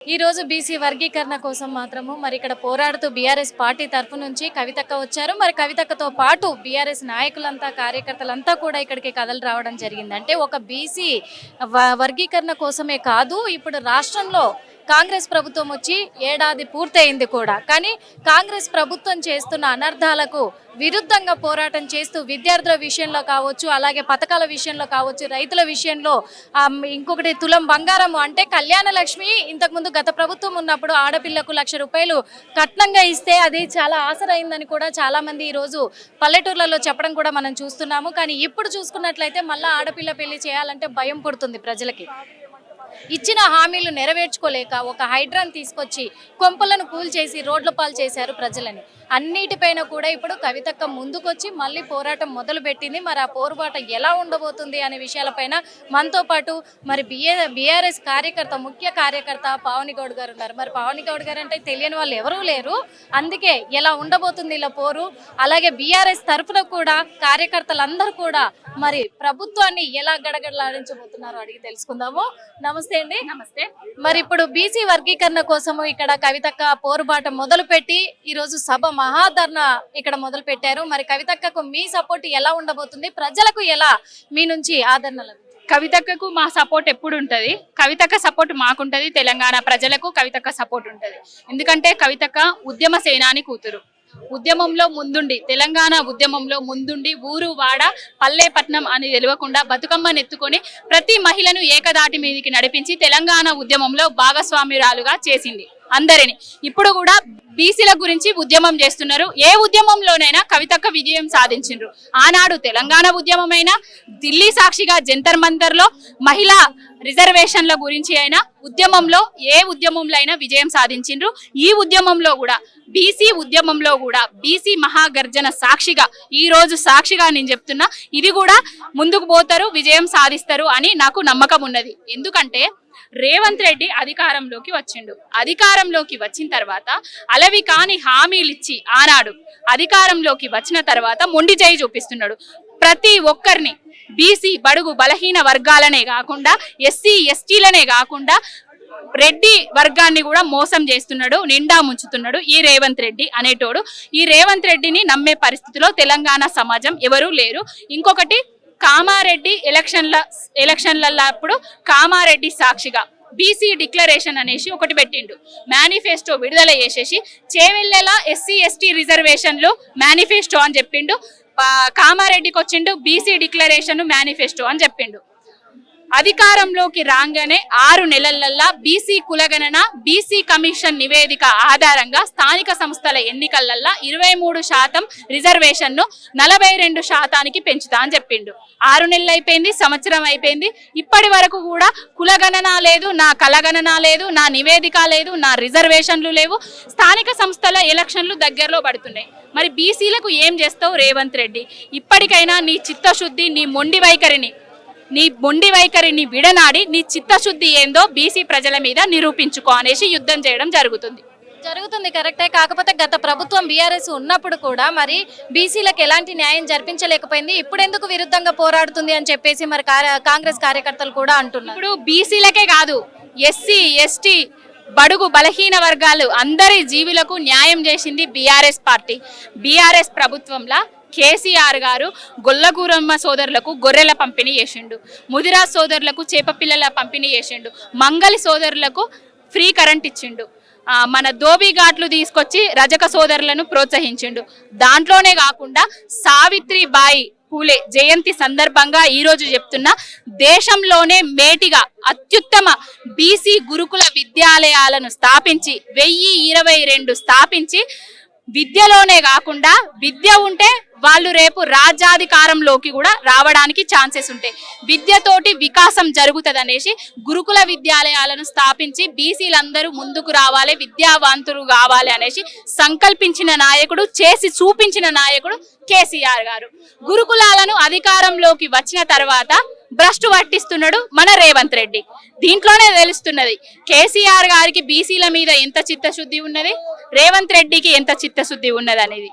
ఈ రోజు బీసీ వర్గీకరణ కోసం మాత్రము మరి ఇక్కడ పోరాడుతూ బీఆర్ఎస్ పార్టీ తరఫు నుంచి కవితక్క వచ్చారు. మరి కవితక్కతో పాటు బీఆర్ఎస్ నాయకులంతా కార్యకర్తలంతా కూడా ఇక్కడికి కథలు రావడం జరిగింది అంటే ఒక బీసీ వర్గీకరణ కోసమే కాదు ఇప్పుడు రాష్ట్రంలో కాంగ్రెస్ ప్రభుత్వం వచ్చి ఏడాది పూర్తయింది కూడా. కానీ కాంగ్రెస్ ప్రభుత్వం చేస్తున్న అనర్థాలకు విరుద్ధంగా పోరాటం చేస్తూ విద్యార్థుల విషయంలో కావచ్చు అలాగే పథకాల విషయంలో కావచ్చు రైతుల విషయంలో ఇంకొకటి తులం బంగారం అంటే కళ్యాణ లక్ష్మి ఇంతకుముందు గత ప్రభుత్వం ఉన్నప్పుడు ఆడపిల్లకు లక్ష రూపాయలు కట్నంగా ఇస్తే అది చాలా ఆసరైందని కూడా చాలామంది ఈరోజు పల్లెటూర్లలో చెప్పడం కూడా మనం చూస్తున్నాము. కానీ ఇప్పుడు చూసుకున్నట్లయితే మళ్ళీ ఆడపిల్ల పెళ్ళి చేయాలంటే భయం పుడుతుంది ప్రజలకి. ఇచ్చిన హామీలు నెరవేర్చుకోలేక ఒక హైడ్రాన్ తీసుకొచ్చి కొంపలను కూల్చేసి రోడ్ల పాలు చేశారు ప్రజలని. అన్నిటిపైన కూడా ఇప్పుడు కవితక్క ముందుకొచ్చి మళ్ళీ పోరాటం మొదలు పెట్టింది మరి ఆ పోరుబాట ఎలా ఉండబోతుంది అనే విషయాలపైన మనతో పాటు మరి బిఏ బీఆర్ఎస్ కార్యకర్త ముఖ్య కార్యకర్త పావని గౌడ్ గారు ఉన్నారు. మరి పావని గౌడ్ గారు అంటే తెలియని వాళ్ళు ఎవరూ లేరు. అందుకే ఎలా ఉండబోతుంది ఇలా పోరు. అలాగే బీఆర్ఎస్ తరఫున కూడా కార్యకర్తలందరూ కూడా మరి ప్రభుత్వాన్ని ఎలా గడగడలాడించబోతున్నారో అడిగి తెలుసుకుందాము. నమస్తే. అండి. నమస్తే. మరి ఇప్పుడు బీసీ వర్గీకరణ కోసము ఇక్కడ కవితక్క పోరుబాట మొదలు పెట్టి ఈ రోజు సభ మహాధర్ణ ఇక్కడ మొదలు పెట్టారు మరి కవితక్కకు మీ సపోర్ట్ ఎలా ఉండబోతుంది? ప్రజలకు ఎలా మీ నుంచి ఆదరణ? కవితక్కకు మా సపోర్ట్ ఎప్పుడు ఉంటది? కవితక్క సపోర్ట్ మాకుంటది తెలంగాణ ప్రజలకు కవితక్క సపోర్ట్ ఉంటది. ఎందుకంటే కవితక్క ఉద్యమ సేనాని కూతురు. ఉద్యమంలో ముందుండి తెలంగాణ ఉద్యమంలో ముందుండి ఊరు వాడ పల్లెపట్నం అని తెలియకుండా బతుకమ్మను ఎత్తుకొని ప్రతి మహిళను ఏకదాటి మీదకి నడిపించి తెలంగాణ ఉద్యమంలో భాగస్వామ్యురాలుగా చేసింది. అందరిని. ఇప్పుడు కూడా బీసీల గురించి ఉద్యమం చేస్తున్నారు. ఏ ఉద్యమంలోనైనా కవితక్క విజయం సాధించిండ్రు. ఆనాడు తెలంగాణ ఉద్యమమైనా ఢిల్లీ సాక్షిగా జంతర్ మంతర్లో మహిళా రిజర్వేషన్ల గురించి అయినా ఉద్యమంలో ఏ ఉద్యమంలో అయినా విజయం సాధించిండ్రు. ఈ ఉద్యమంలో కూడా బీసీ ఉద్యమంలో కూడా బీసీ మహాగర్జన సాక్షిగా ఈ రోజు సాక్షిగా నేను చెప్తున్నా ఇది కూడా ముందుకు పోతారు విజయం సాధిస్తారు అని నాకు నమ్మకం ఉన్నది. ఎందుకంటే రేవంత్ రెడ్డి అధికారంలోకి వచ్చిండు. అధికారంలోకి వచ్చిన తర్వాత అలవి కాని హామీలు ఇచ్చి ఆనాడు అధికారంలోకి వచ్చిన తర్వాత మొండి చేయి చూపిస్తున్నాడు. ప్రతి ఒక్కరిని బీసీ బడుగు బలహీన వర్గాలనే కాకుండా ఎస్సీ ఎస్టీలనే కాకుండా రెడ్డి వర్గాన్ని కూడా మోసం చేస్తున్నాడు నిండా ముంచుతున్నాడు ఈ రేవంత్ రెడ్డి అనేటోడు. ఈ రేవంత్ రెడ్డిని నమ్మే పరిస్థితిలో తెలంగాణ సమాజం ఎవరూ లేరు. ఇంకొకటి కామారెడ్డి ఎలక్షన్ల ఎలక్షన్లలో అప్పుడు కామారెడ్డి సాక్షిగా బీసీ డిక్లరేషన్ అనేసి ఒకటి పెట్టిండు. మేనిఫెస్టో విడుదల చేసేసి చేవెళ్ళేలా ఎస్సీ ఎస్టీ రిజర్వేషన్లు మేనిఫెస్టో అని చెప్పిండు. కామారెడ్డికి వచ్చిండు బీసీ డిక్లరేషన్ మేనిఫెస్టో అని చెప్పిండు. అధికారంలోకి రాగానే ఆరు నెలలల్లా బీసీ కులగణన బీసీ కమిషన్ నివేదిక ఆధారంగా స్థానిక సంస్థల ఎన్నికలల్లా ఇరవై మూడు శాతం రిజర్వేషన్ను నలభై రెండు శాతానికి పెంచుతా అని చెప్పిండు. ఆరు నెలలు అయిపోయింది సంవత్సరం అయిపోయింది. ఇప్పటి వరకు కూడా కులగణన లేదు నా కలగణన లేదు నా నివేదిక లేదు నా రిజర్వేషన్లు లేవు. స్థానిక సంస్థల ఎలక్షన్లు దగ్గరలో పడుతున్నాయి. మరి బీసీలకు ఏం చేస్తావు రేవంత్ రెడ్డి? ఇప్పటికైనా నీ చిత్తశుద్ధి నీ మొండి వైఖరిని నీ మొండి వైఖరిని విడనాడి నీ చిత్తశుద్ధి ఏందో బీసీ ప్రజల మీద నిరూపించుకో అనేసి యుద్ధం చేయడం జరుగుతుంది. జరుగుతుంది కరెక్టే. కాకపోతే గత ప్రభుత్వం బీఆర్ఎస్ ఉన్నప్పుడు కూడా మరి బీసీలకు ఎలాంటి న్యాయం జరిపించలేకపోయింది. ఇప్పుడు ఎందుకు విరుద్ధంగా పోరాడుతుంది అని చెప్పేసి మరి కాంగ్రెస్ కార్యకర్తలు కూడా అంటున్నారు. ఇప్పుడు బీసీలకే కాదు ఎస్సీ ఎస్టీ బడుగు బలహీన వర్గాలు అందరి జీవులకు న్యాయం చేసింది బీఆర్ఎస్ పార్టీ. బీఆర్ఎస్ ప్రభుత్వంలో కేసీఆర్ గారు గొల్లగూరమ్మ సోదరులకు గొర్రెల పంపిణీ చేసిండు. ముదిరా సోదరులకు చేపపిల్లల పంపిణీ చేసిండు. మంగలి సోదరులకు ఫ్రీ కరెంట్ ఇచ్చిండు. మన ధోబీ ఘాట్లు తీసుకొచ్చి రజక సోదరులను ప్రోత్సహించిండు. దాంట్లోనే కాకుండా సావిత్రి బాయి పూలే జయంతి సందర్భంగా ఈరోజు చెప్తున్న దేశంలోనే మేటిగా అత్యుత్తమ బీసీ గురుకుల విద్యాలయాలను స్థాపించి వెయ్యి ఇరవై రెండు స్థాపించి విద్యలోనే కాకుండా విద్య ఉంటే వాళ్ళు రేపు రాజ్యాధికారంలోకి కూడా రావడానికి ఛాన్సెస్ ఉంటాయి. విద్యతోటి వికాసం జరుగుతుంది అనేసి గురుకుల విద్యాలయాలను స్థాపించి బీసీలందరూ ముందుకు రావాలి విద్యావంతులు కావాలి అనేసి సంకల్పించిన నాయకుడు చేసి చూపించిన నాయకుడు కేసీఆర్ గారు. గురుకులాలను అధికారంలోకి వచ్చిన తర్వాత భ్రష్టు పట్టిస్తున్నాడు మన రేవంత్ రెడ్డి. దీంట్లోనే తెలుస్తున్నది కేసీఆర్ గారికి బీసీల మీద ఎంత చిత్తశుద్ధి ఉన్నది? రేవంత్ రెడ్డికి ఎంత చిత్తశుద్ధి ఉన్నది అనేది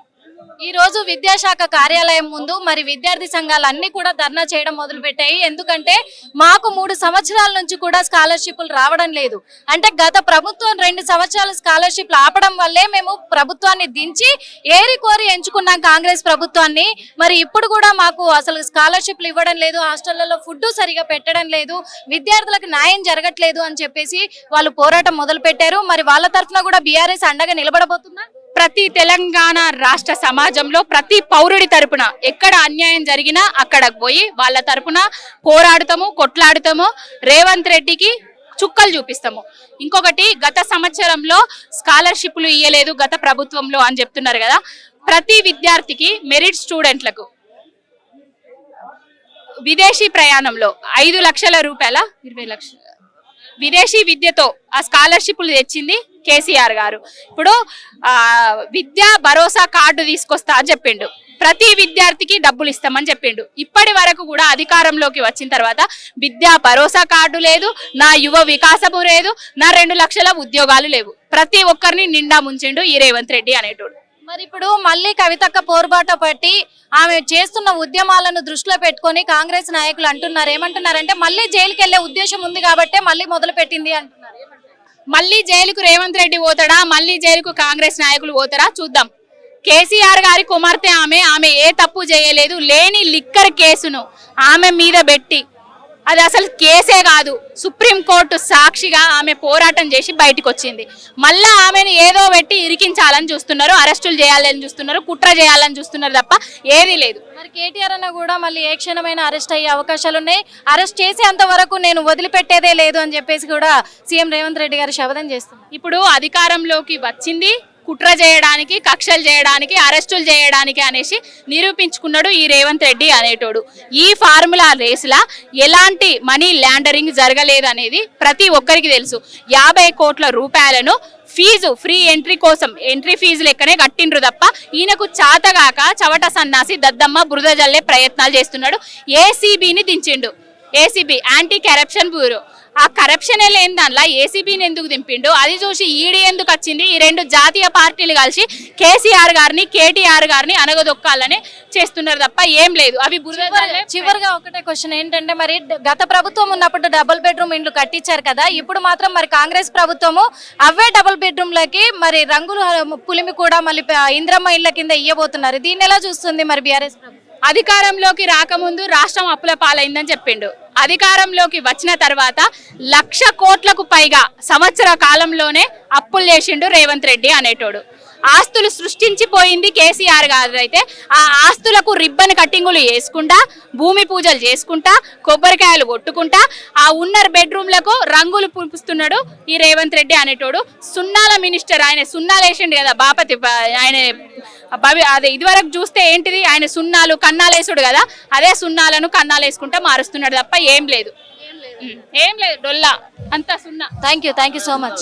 ఈ రోజు విద్యాశాఖ కార్యాలయం ముందు మరి విద్యార్థి సంఘాలు కూడా ధర్నా చేయడం మొదలు పెట్టాయి ఎందుకంటే మాకు మూడు సంవత్సరాల నుంచి కూడా స్కాలర్షిప్లు రావడం లేదు. అంటే గత ప్రభుత్వం రెండు సంవత్సరాలు స్కాలర్షిప్లు ఆపడం వల్లే మేము ప్రభుత్వాన్ని దించి ఏరి కోరి ఎంచుకున్నాం కాంగ్రెస్ ప్రభుత్వాన్ని. మరి ఇప్పుడు కూడా మాకు అసలు స్కాలర్షిప్లు ఇవ్వడం లేదు. హాస్టళ్ళలో ఫుడ్ సరిగా పెట్టడం లేదు. విద్యార్థులకు న్యాయం జరగట్లేదు అని చెప్పేసి వాళ్ళు పోరాటం మొదలు పెట్టారు మరి వాళ్ళ తరఫున కూడా బీఆర్ఎస్ అండగా నిలబడబోతుందా? ప్రతి తెలంగాణ రాష్ట్ర సమాజంలో ప్రతి పౌరుడి తరపున ఎక్కడ అన్యాయం జరిగినా అక్కడకు పోయి వాళ్ళ తరపున పోరాడుతాము కొట్లాడుతాము. రేవంత్ రెడ్డికి చుక్కలు చూపిస్తాము. ఇంకొకటి గత సంవత్సరంలో స్కాలర్షిప్లు ఇయ్యలేదు గత ప్రభుత్వంలో అని చెప్తున్నారు కదా. ప్రతి విద్యార్థికి మెరిట్ స్టూడెంట్లకు విదేశీ ప్రయాణంలో ఐదు లక్షల రూపాయల ఇరవై లక్షల విదేశీ విద్యతో ఆ స్కాలర్షిప్లు తెచ్చింది కేసీఆర్ గారు. ఇప్పుడు ఆ విద్యా భరోసా కార్డు తీసుకొస్తా అని చెప్పిండు. ప్రతి విద్యార్థికి డబ్బులు ఇస్తామని చెప్పిండు. ఇప్పటి వరకు కూడా అధికారంలోకి వచ్చిన తర్వాత విద్యా భరోసా కార్డు లేదు నా యువ వికాసము లేదు నా రెండు లక్షల ఉద్యోగాలు లేవు. ప్రతి ఒక్కరిని నిండా ముంచిండు ఈ రేవంత్ రెడ్డి అనేటోడు. మరి ఇప్పుడు మళ్ళీ కవితక్క పోరుబాట పట్టి ఆమె చేస్తున్న ఉద్యమాలను దృష్టిలో పెట్టుకొని కాంగ్రెస్ నాయకులు అంటున్నారు. ఏమంటున్నారంటే మళ్ళీ జైలుకి వెళ్ళే ఉద్దేశం ఉంది కాబట్టే మళ్ళీ మొదలు పెట్టింది అంటున్నారు మళ్ళీ జైలుకు రేవంత్ రెడ్డి పోతాడా? మళ్ళీ జైలుకు కాంగ్రెస్ నాయకులు పోతారా? చూద్దాం. కేసీఆర్ గారి కుమార్తె ఆమె ఆమె ఏ తప్పు చేయలేదు. లేని లిక్కర్ కేసును ఆమె మీద పెట్టి అది అసలు కేసే కాదు. సుప్రీం కోర్టు సాక్షిగా ఆమె పోరాటం చేసి బయటకు వచ్చింది మళ్ళా ఆమెను ఏదో పెట్టి ఇరికించాలని చూస్తున్నారు అరెస్టులు చేయాలని చూస్తున్నారు కుట్ర చేయాలని చూస్తున్నారు తప్ప ఏదీ లేదు. మరి కేటీఆర్ అన్న కూడా మళ్ళీ ఏ క్షణమైన అరెస్ట్ అయ్యే అవకాశాలు ఉన్నాయి. అరెస్ట్ చేసేంత వరకు నేను వదిలిపెట్టేదే లేదు అని చెప్పేసి కూడా సీఎం రేవంత్ రెడ్డి గారు శపథం చేస్తున్నారు. ఇప్పుడు అధికారంలోకి వచ్చింది. కుట్ర చేయడానికి కక్షలు చేయడానికి అరెస్టులు చేయడానికి అనేసి నిరూపించుకున్నాడు ఈ రేవంత్ రెడ్డి అనేటోడు. ఈ ఫార్ములా రేసులా ఎలాంటి మనీ ల్యాండరింగ్ జరగలేదు అనేది ప్రతి ఒక్కరికి తెలుసు. యాభై కోట్ల రూపాయలను ఫీజు ఫ్రీ ఎంట్రీ కోసం ఎంట్రీ ఫీజు లెక్కనే కట్టిండ్రు తప్ప ఈయనకు చాతగాక చవట సన్నాసి దద్దమ్మ బురద జల్లే ప్రయత్నాలు చేస్తున్నాడు. ఏసీబీని దించిండు. ACB anti corruption bureau. ఆ కరప్షన్ లేని దానిలో ఏసీబీని ఎందుకు దింపిండు? అది చూసి ఈడీ ఎందుకు వచ్చింది? ఈ రెండు జాతీయ పార్టీలు కలిసి కేసీఆర్ గారిని కేటీఆర్ గారిని అనగదొక్కాలని చేస్తున్నారు తప్ప ఏం లేదు. అవి చివరిగా ఒకటే క్వశ్చన్ ఏంటంటే మరి గత ప్రభుత్వం ఉన్నప్పుడు డబుల్ బెడ్రూమ్ ఇండ్లు కట్టించారు కదా ఇప్పుడు మాత్రం మరి కాంగ్రెస్ ప్రభుత్వము అవే డబుల్ బెడ్రూమ్లకి మరి రంగులు పులిమి కూడా మళ్ళీ ఇంద్రమ్మ ఇళ్ళ కింద ఇయ్యబోతున్నారు. దీన్ని ఎలా చూస్తుంది మరి బీఆర్ఎస్ అధికారంలోకి రాకముందు రాష్ట్రం అప్పుల పాలైందని చెప్పిండు. అధికారంలోకి వచ్చిన తర్వాత లక్ష కోట్లకు పైగా సంవత్సర కాలంలోనే అప్పులు చేసిండు రేవంత్ రెడ్డి అనేటోడు. ఆస్తులు సృష్టించిపోయింది కేసీఆర్ గారు. అయితే ఆ ఆస్తులకు రిబ్బన్ కట్టింగులు వేసుకుంటా భూమి పూజలు చేసుకుంటా కొబ్బరికాయలు కొట్టుకుంటా ఆ ఉన్నర్ బెడ్రూమ్లకు రంగులు పులుపుస్తున్నాడు ఈ రేవంత్ రెడ్డి అనేటోడు. సున్నాల మినిస్టర్ ఆయన సున్నాలు వేసిండు కదా బాపతి ఆయన భవి అదే ఇదివరకు చూస్తే ఏంటిది ఆయన సున్నాలు కన్నాలేసుడు కదా అదే సున్నాలను కన్నాలేసుకుంటా మారుస్తున్నాడు తప్ప ఏం లేదు. ఏం లేదు. డొల్లా అంతా సున్నా. Thank you thank you so much